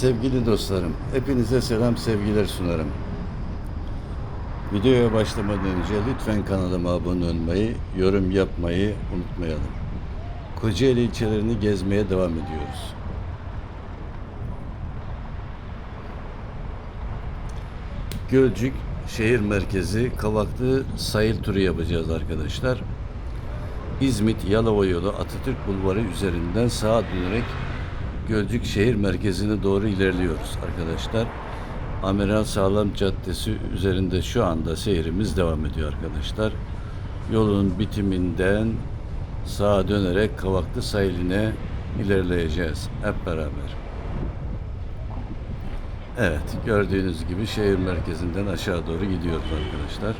Sevgili dostlarım, hepinize selam sevgiler sunarım. Videoya başlamadan önce lütfen kanalıma abone olmayı, yorum yapmayı unutmayalım. Kocaeli ilçelerini gezmeye devam ediyoruz. Gölcük şehir merkezi Kavaklı sahil turu yapacağız arkadaşlar. İzmit Yalova yolu Atatürk Bulvarı üzerinden sağa dönerek Gölcük şehir merkezine doğru ilerliyoruz arkadaşlar. Amiral Sağlam Caddesi üzerinde şu anda seyrimiz devam ediyor arkadaşlar. Yolun bitiminden sağa dönerek Kavaklı sahiline ilerleyeceğiz hep beraber. Evet, gördüğünüz gibi şehir merkezinden aşağı doğru gidiyoruz arkadaşlar.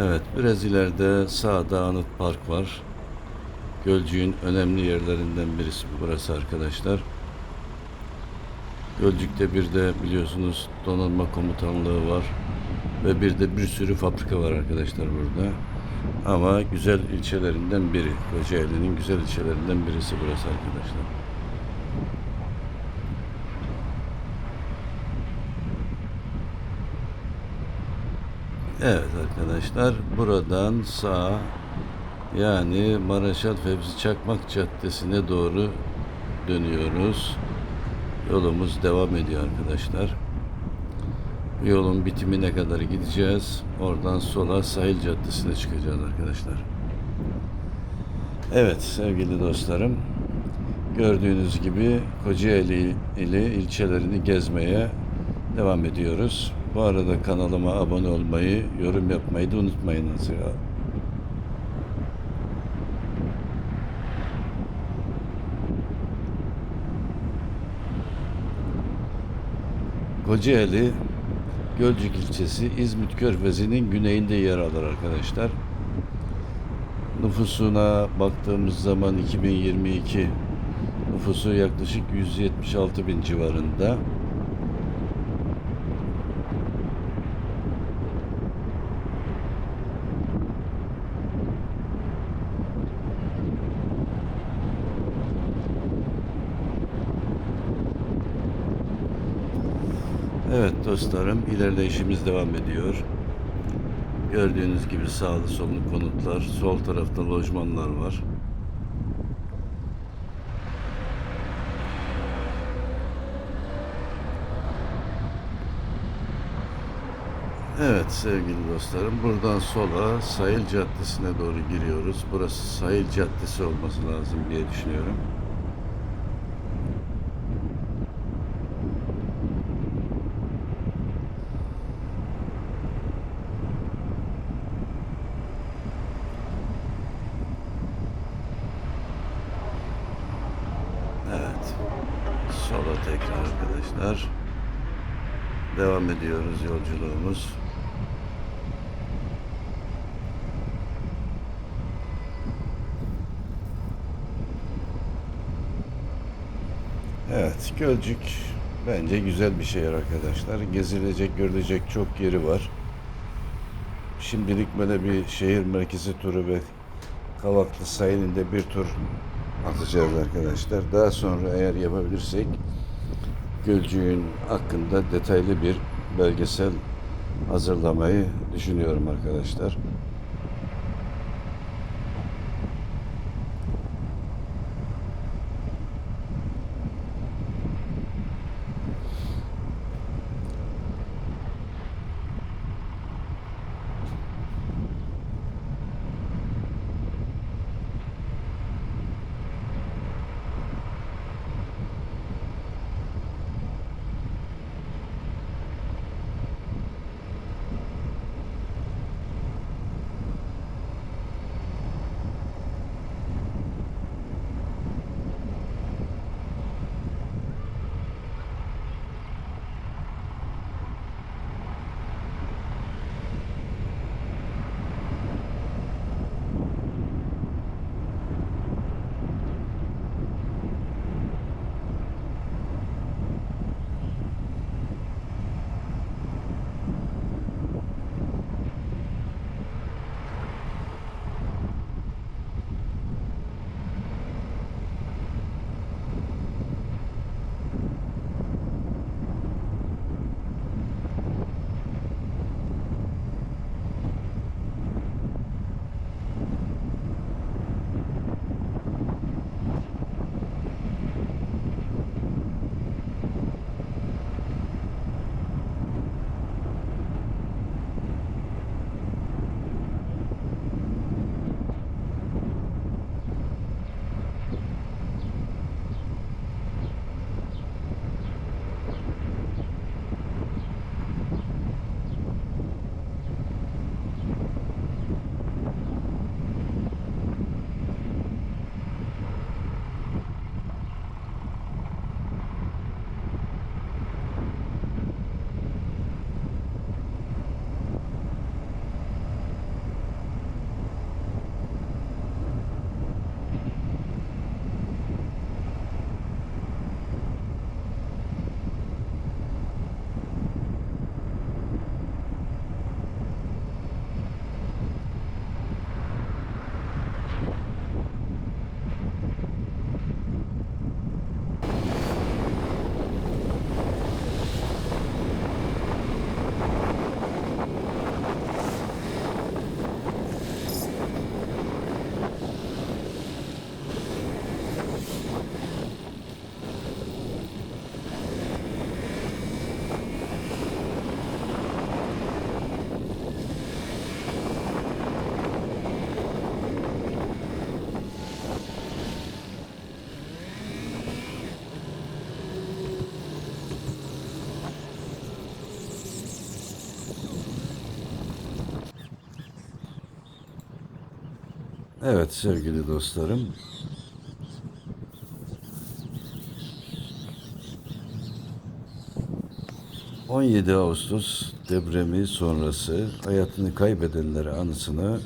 Evet, biraz ileride sağda Anıt Park var. Gölcük'ün önemli yerlerinden birisi burası arkadaşlar. Gölcük'te bir de biliyorsunuz donanma komutanlığı var. Ve bir de bir sürü fabrika var arkadaşlar burada. Ama güzel ilçelerinden biri. Kocaeli'nin güzel ilçelerinden birisi burası arkadaşlar. Evet arkadaşlar buradan sağ yani Maraşal Fevzi Çakmak Caddesi'ne doğru dönüyoruz. Yolumuz devam ediyor arkadaşlar. Bu yolun bitimine kadar gideceğiz. Oradan sola sahil caddesine çıkacağız arkadaşlar. Evet sevgili dostlarım. Gördüğünüz gibi Kocaeli ili ilçelerini gezmeye devam ediyoruz. Bu arada kanalıma abone olmayı, yorum yapmayı da unutmayınız ya. Kocaeli Gölcük ilçesi İzmit Körfezi'nin güneyinde yer alır arkadaşlar. Nüfusuna baktığımız zaman 2022 nüfusu yaklaşık 176 bin civarında. Dostlarım ilerleyişimiz devam ediyor. Gördüğünüz gibi sağlı sollu konutlar, sol tarafta lojmanlar var. Evet sevgili dostlarım buradan sola Sahil Caddesi'ne doğru giriyoruz. Burası Sahil Caddesi olması lazım diye düşünüyorum. Evet. Sola tekrar arkadaşlar. Devam ediyoruz yolculuğumuz. Evet, Gölcük bence güzel bir şehir arkadaşlar. Gezilecek, görülecek çok yeri var. Şimdilik böyle bir şehir merkezi turu ve Kavaklı sahilinde bir tur atacağız arkadaşlar. Daha sonra eğer yapabilirsek Gölcük'ün hakkında detaylı bir belgesel hazırlamayı düşünüyorum arkadaşlar. Evet sevgili dostlarım. ...17 Ağustos depremi sonrası hayatını kaybedenlere anısına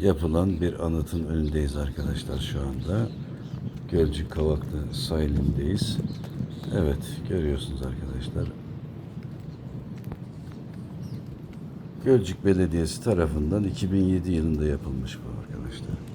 yapılan bir anıtın önündeyiz arkadaşlar şu anda. Gölcük Kavaklı sahilindeyiz. Evet görüyorsunuz arkadaşlar. Gölcük Belediyesi tarafından 2007 yılında yapılmış bu arkadaşlar.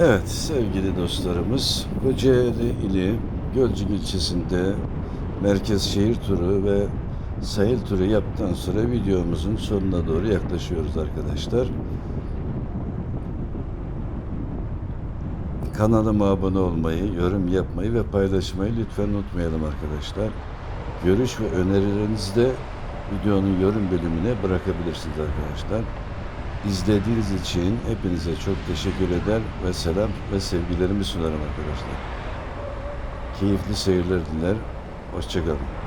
Evet sevgili dostlarımız Kocaeli ili Gölcük ilçesinde merkez şehir turu ve sahil turu yaptıktan sonra videomuzun sonuna doğru yaklaşıyoruz arkadaşlar. Kanalıma abone olmayı, yorum yapmayı ve paylaşmayı lütfen unutmayalım arkadaşlar. Görüş ve önerilerinizi de videonun yorum bölümüne bırakabilirsiniz arkadaşlar. İzlediğiniz için hepinize çok teşekkür eder ve selam ve sevgilerimi sunarım arkadaşlar. Keyifli seyirler diler. Hoşçakalın.